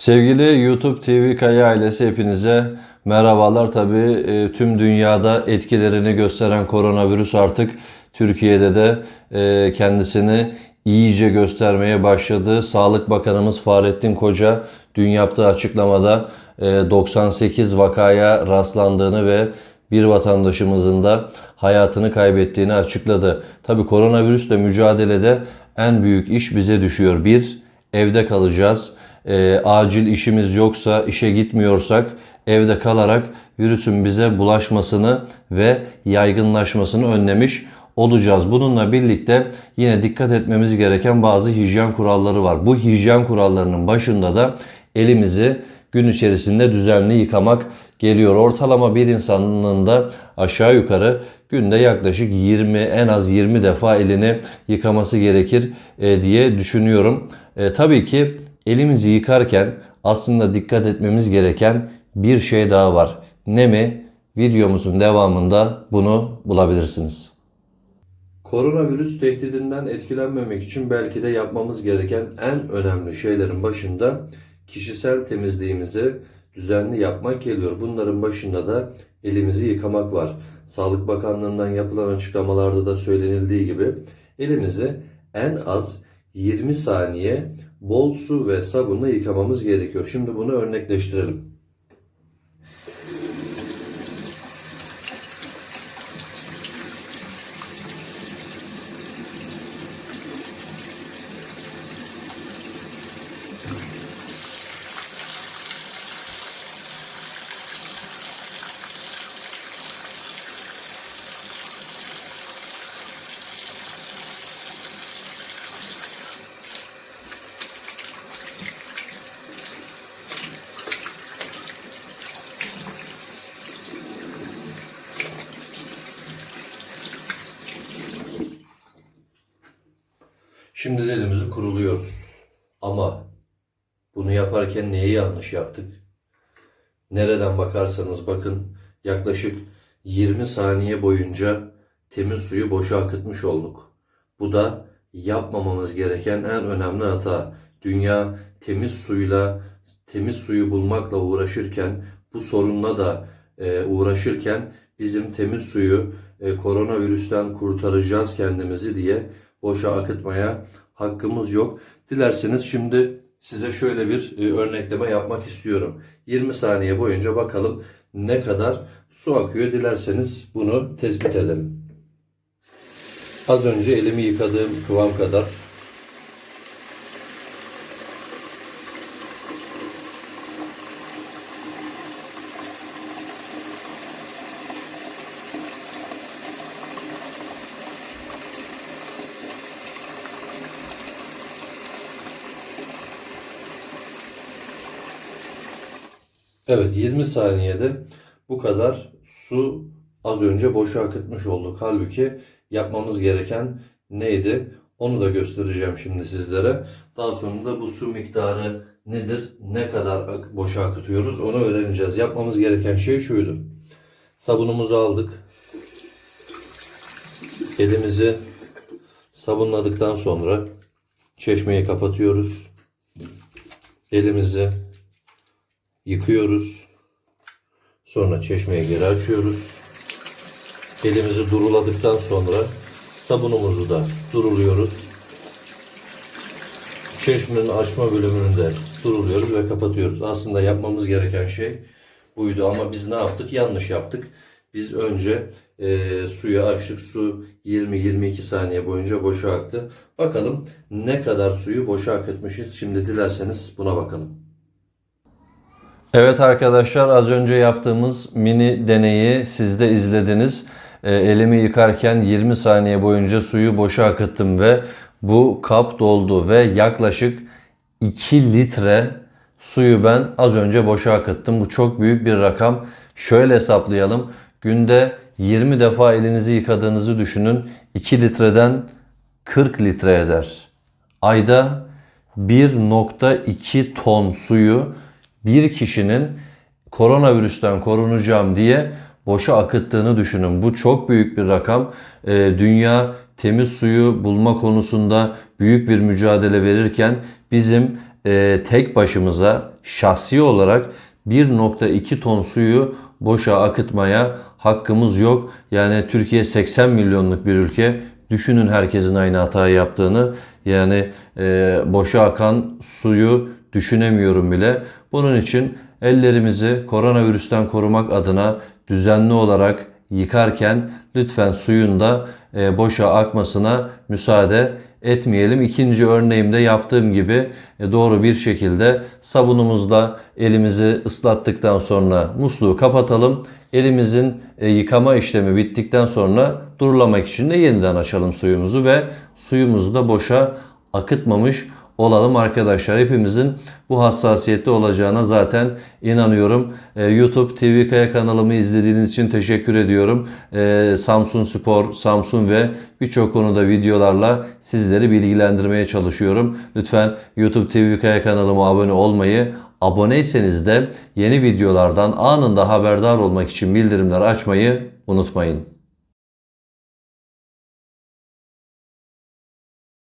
Sevgili YouTube TV Kaya ailesi hepinize merhabalar. Tabii e, tüm dünyada etkilerini gösteren koronavirüs artık Türkiye'de de e, kendisini iyice göstermeye başladı. Sağlık Bakanımız Fahrettin Koca dün yaptığı açıklamada e, 98 vakaya rastlandığını ve bir vatandaşımızın da hayatını kaybettiğini açıkladı. Tabii koronavirüsle mücadelede en büyük iş bize düşüyor. Bir, evde kalacağız. E, acil işimiz yoksa, işe gitmiyorsak evde kalarak virüsün bize bulaşmasını ve yaygınlaşmasını önlemiş olacağız. Bununla birlikte yine dikkat etmemiz gereken bazı hijyen kuralları var. Bu hijyen kurallarının başında da elimizi gün içerisinde düzenli yıkamak geliyor. Ortalama bir insanın da aşağı yukarı günde yaklaşık 20 en az 20 defa elini yıkaması gerekir e, diye düşünüyorum. E, tabii ki elimizi yıkarken aslında dikkat etmemiz gereken bir şey daha var. Ne mi? Videomuzun devamında bunu bulabilirsiniz. Koronavirüs tehdidinden etkilenmemek için belki de yapmamız gereken en önemli şeylerin başında kişisel temizliğimizi düzenli yapmak geliyor. Bunların başında da elimizi yıkamak var. Sağlık Bakanlığı'ndan yapılan açıklamalarda da söylenildiği gibi elimizi en az 20 saniye bol su ve sabunla yıkamamız gerekiyor. Şimdi bunu örnekleştirelim. Şimdi elimizi kuruluyoruz. Ama bunu yaparken neyi yanlış yaptık? Nereden bakarsanız bakın yaklaşık 20 saniye boyunca temiz suyu boşa akıtmış olduk. Bu da yapmamamız gereken en önemli hata. Dünya temiz suyla, temiz suyu bulmakla uğraşırken, bu sorunla da e, uğraşırken bizim temiz suyu e, koronavirüsten kurtaracağız kendimizi diye boşa akıtmaya hakkımız yok. Dilerseniz şimdi size şöyle bir e, örnekleme yapmak istiyorum. 20 saniye boyunca bakalım ne kadar su akıyor. Dilerseniz bunu tespit edelim. Az önce elimi yıkadığım kıvam kadar Evet 20 saniyede bu kadar su az önce boşa akıtmış olduk. Halbuki yapmamız gereken neydi? Onu da göstereceğim şimdi sizlere. Daha sonra da bu su miktarı nedir? Ne kadar boşa akıtıyoruz? Onu öğreneceğiz. Yapmamız gereken şey şuydu. Sabunumuzu aldık. Elimizi sabunladıktan sonra çeşmeyi kapatıyoruz. Elimizi yıkıyoruz. Sonra çeşmeyi geri açıyoruz. Elimizi duruladıktan sonra sabunumuzu da duruluyoruz. Çeşmenin açma bölümünü de duruluyoruz ve kapatıyoruz. Aslında yapmamız gereken şey buydu ama biz ne yaptık? Yanlış yaptık. Biz önce eee, suyu açtık. Su 20-22 saniye boyunca boşa aktı. Bakalım ne kadar suyu boşa akıtmışız. Şimdi dilerseniz buna bakalım. Evet arkadaşlar az önce yaptığımız mini deneyi siz de izlediniz. E, elimi yıkarken 20 saniye boyunca suyu boşa akıttım ve bu kap doldu ve yaklaşık 2 litre suyu ben az önce boşa akıttım. Bu çok büyük bir rakam. Şöyle hesaplayalım. Günde 20 defa elinizi yıkadığınızı düşünün. 2 litreden 40 litre eder. Ayda 1.2 ton suyu bir kişinin koronavirüsten korunacağım diye boşa akıttığını düşünün. Bu çok büyük bir rakam. Ee, dünya temiz suyu bulma konusunda büyük bir mücadele verirken bizim e, tek başımıza şahsi olarak 1.2 ton suyu boşa akıtmaya hakkımız yok. Yani Türkiye 80 milyonluk bir ülke. Düşünün herkesin aynı hatayı yaptığını. Yani e, boşa akan suyu düşünemiyorum bile. Bunun için ellerimizi koronavirüsten korumak adına düzenli olarak yıkarken lütfen suyun da e, boşa akmasına müsaade etmeyelim. İkinci örneğimde yaptığım gibi e, doğru bir şekilde sabunumuzla elimizi ıslattıktan sonra musluğu kapatalım. Elimizin e, yıkama işlemi bittikten sonra durulamak için de yeniden açalım suyumuzu ve suyumuzu da boşa akıtmamış olalım arkadaşlar. Hepimizin bu hassasiyette olacağına zaten inanıyorum. Ee, YouTube TV Kaya kanalımı izlediğiniz için teşekkür ediyorum. Ee, Samsun Spor, Samsun ve birçok konuda videolarla sizleri bilgilendirmeye çalışıyorum. Lütfen YouTube TV Kaya kanalıma abone olmayı, aboneyseniz de yeni videolardan anında haberdar olmak için bildirimleri açmayı unutmayın.